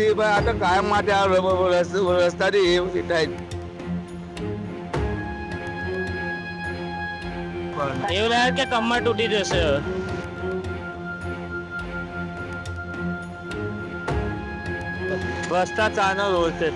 વર્ષથી ભાઈ આ તો કાયમ માટે આ ર- એ થાય એવું લાગે કે કમર તૂટી જશે ભ્રષ્ટાચારનો રોડ છે.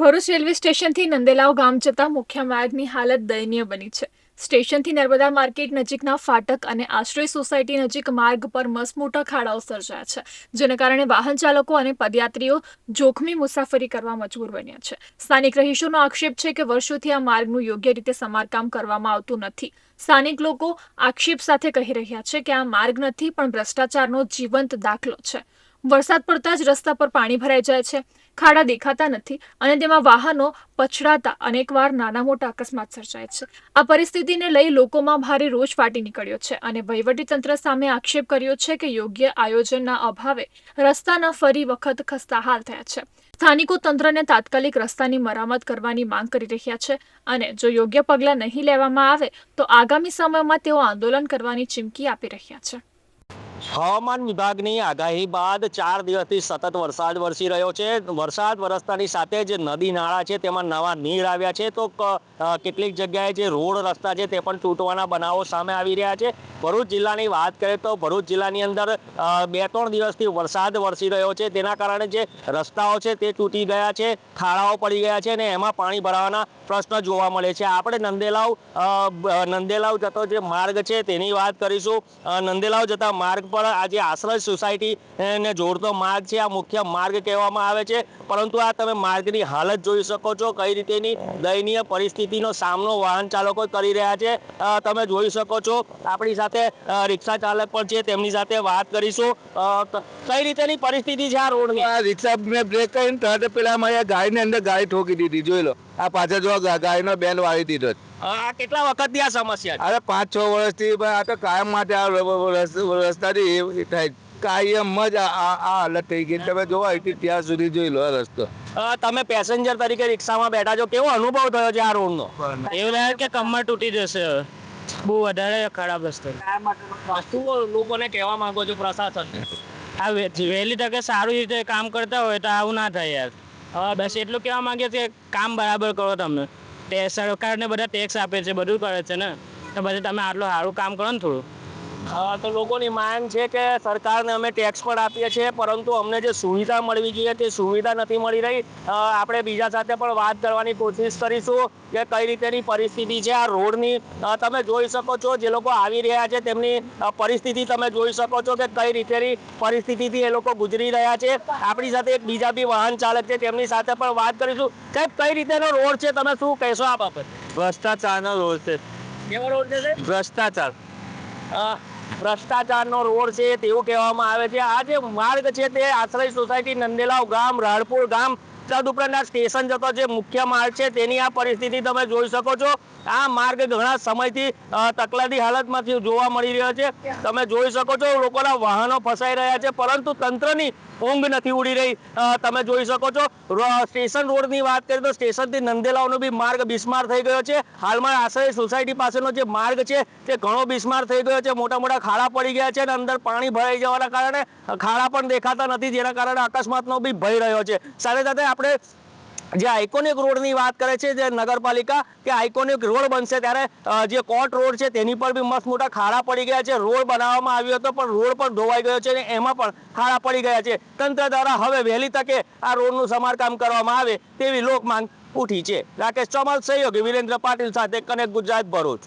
ભરૂચ રેલવે સ્ટેશનથી નંદેલાવ ગામ જતા મુખ્ય માર્ગની હાલત દયનીય બની છે. સ્ટેશનથી નર્મદા માર્કેટ નજીકના ફાટક અને આશ્રય સોસાયટી નજીક માર્ગ પર મસમોટા ખાડાઓ સર્જાયા છે, જેને કારણે વાહન ચાલકો અને પદયાત્રીઓ જોખમી મુસાફરી કરવા મજબૂર બન્યા છે. સ્થાનિક રહીશોનો આક્ષેપ છે કે વર્ષોથી આ માર્ગનું યોગ્ય રીતે સમારકામ કરવામાં આવતું નથી. સ્થાનિક લોકો આક્ષેપ સાથે કહી રહ્યા છે કે આ માર્ગ નથી, પણ ભ્રષ્ટાચારનો જીવંત દાખલો છે. વરસાદ પડતા જ રસ્તા પર પાણી ભરાઈ જાય છે. ખાડા દેખાતા નથી અને તેમાં વાહનો પછડાતા અનેકવાર નાના મોટા અકસ્માત સર્જાય છે. આ પરિસ્થિતિને લઈ લોકોમાં ભારે રોષ ફાટી નીકળ્યો છે અને વહીવટીતંત્ર સામે આક્ષેપ કર્યો છે કે યોગ્ય આયોજનના અભાવે રસ્તાના ફરી વખત ખસ્તાહાલ થયા છે. સ્થાનિકો તંત્રને તાત્કાલિક રસ્તાની મરામત કરવાની માંગ કરી રહ્યા છે અને જો યોગ્ય પગલાં નહીં લેવામાં આવે તો આગામી સમયમાં તેઓ આંદોલન કરવાની ચીમકી આપી રહ્યા છે. હવામાન વિભાગની આગાહી બાદ ચાર દિવસથી સતત વરસાદ વરસી રહ્યો છે. વરસાદ વરસતાની સાથે જે નદી નાળા છે તેમાં નવા નીર આવ્યા છે. તો કેટલીક જગ્યાએ જે રોડ રસ્તા છે તે પણ તૂટવાના બનાવો સામે આવી રહ્યા છે. ભરૂચ જિલ્લાની વાત કરીએ તો ભરૂચ જિલ્લાની અંદર બે ત્રણ દિવસથી વરસાદ વરસી રહ્યો છે. તેના કારણે જે રસ્તાઓ છે તે તૂટી ગયા છે, ખાડાઓ પડી ગયા છે અને એમાં પાણી ભરાવાના પ્રશ્ન જોવા મળે છે. આપણે નંદેલાવ નંદેલાવ જતો જે માર્ગ છે તેની વાત કરીશું. નંદેલાવ જતા માર્ગ પર આ જે આશ્રય સોસાયટી ને જોડતો માર્ગ છે. આ મુખ્ય માર્ગ કહેવામાં આવે છે. પરંતુ આ તમે માર્ગની હાલત જોઈ શકો છો. કઈ રીતેની દયનીય પરિસ્થિતિનો સામનો વાહન ચાલકો કરી રહ્યા છે. તમે જોઈ શકો છો. આપણી સાથે રિક્ષા ચાલક પણ છે. તેમની સાથે વાત કરીશું. કઈ રીતેની પરિસ્થિતિ છે આ રોડની? રિક્ષા મેં બ્રેક કરીને તરત પેલા મારી ગાડીની અંદર ગાય ઠોકી દીધી. જોઈ લો. આ પાછળ જો ગા- ગાયનો બેન વાળી દીધો. આ કેટલા વખતની આ સમસ્યા અરે પાંચ છ વર્ષથી આ તો કાયમ માટે આ રસ્તાથી થાય. કાયમ જ આ હાલત થઈ ગઈ તમે જોવા હતી ત્યાં સુધી જોઈ લો રસ્તો. તમે પેસેન્જર તરીકે રિક્ષામાં બેઠા છો. કેવો અનુભવ થયો છે આ રોડનો? એવું લાગે કે કમર તૂટી જશે. બહુ વધારે ખરાબ રસ્તો લોકોને કહેવા માંગો છો પ્રશાસન આ વહેલી તકે સારી રીતે કામ કરતા હોય તો આવું ના થાય યાર. હવે બસ એટલું કહેવા માંગે છે કામ બરાબર કરો તમે. તે સરકારને બધા ટેક્સ આપે છે બધું કરે છે ને. તો પછી તમે આટલું સારું કામ કરો ને થોડું. હા, તો લોકોની માંગ છે કે સરકારને અમે ટેક્સ પણ આપીએ છીએ પરંતુ અમને જે સુવિધા મળવી જોઈએ તે સુવિધા નથી મળી રહી. આપણે બીજા સાથે પણ વાત કરવાની કોશિશ કરીશું કે કઈ રીતેની પરિસ્થિતિ છે આ રોડની. તમે જોઈ શકો છો જે લોકો આવી રહ્યા છે તેમની પરિસ્થિતિ તમે જોઈ શકો છો કે કઈ રીતેની પરિસ્થિતિથી એ લોકો ગુજરી રહ્યા છે. આપણી સાથે એક બીજા બી વાહન ચાલક છે તેમની સાથે પણ વાત કરીશું કે કઈ રીતેનો રોડ છે તમે શું કહેશો આ બાબત? ભ્રષ્ટાચારનો રોડ છે. કેવો રોડ છે ભ્રષ્ટાચાર. અ, ભ્રષ્ટાચારનો રોડ છે તેવું કહેવામાં આવે છે. આ જે માર્ગ છે તે આશ્રય સોસાયટી નંદેલાવ ગામ રાણપુર ગામ તદુપરાંત આ સ્ટેશન જતો જે મુખ્ય માર્ગ છે તેની આ પરિસ્થિતિ તમે જોઈ શકો છો. આ માર્ગ ઘણા સમયથી તકલાદી હાલતમાંથી જોવા મળી રહ્યો છે. તમે જોઈ શકો છો લોકોના વાહનો ફસાઈ રહ્યા છે, પરંતુ તંત્રની ઊંઘ નથી ઉડી રહી. તમે જોઈ શકો છો સ્ટેશન રોડની વાત કરીએ તો સ્ટેશનથી નંદેલાઓનો બી માર્ગ બિસ્માર થઈ ગયો છે. હાલમાં આશ્રય સોસાયટી પાસેનો જે માર્ગ છે તે ઘણો બિસ્માર થઈ ગયો છે. મોટા મોટા ખાડા પડી ગયા છે અને અંદર પાણી ભરાઈ જવાના કારણે, ખાડા પણ દેખાતા નથી, જેના કારણે અકસ્માતનો બી ભય રહ્યો છે. સાથે સાથે આપણે જે આઇકોનિક રોડની વાત કરે છે, જે નગરપાલિકા, કે આઇકોનિક રોડ બનશે ત્યારે જે કોટ રોડ છે તેની પર બી મસ્ત મોટા ખાડા પડી ગયા છે. રોડ બનાવવામાં આવ્યો હતો, પણ રોડ પણ ધોવાઈ ગયો છે અને એમાં પણ ખાડા પડી ગયા છે. તંત્ર દ્વારા હવે વહેલી તકે આ રોડનું સમારકામ કરવામાં આવે તેવી લોકમાંગ ઉઠી છે. રાકેશ ચોમાલ સહયોગી વિરેન્દ્ર પાટીલ સાથે કનેક્ટ ગુજરાત ભરૂચ.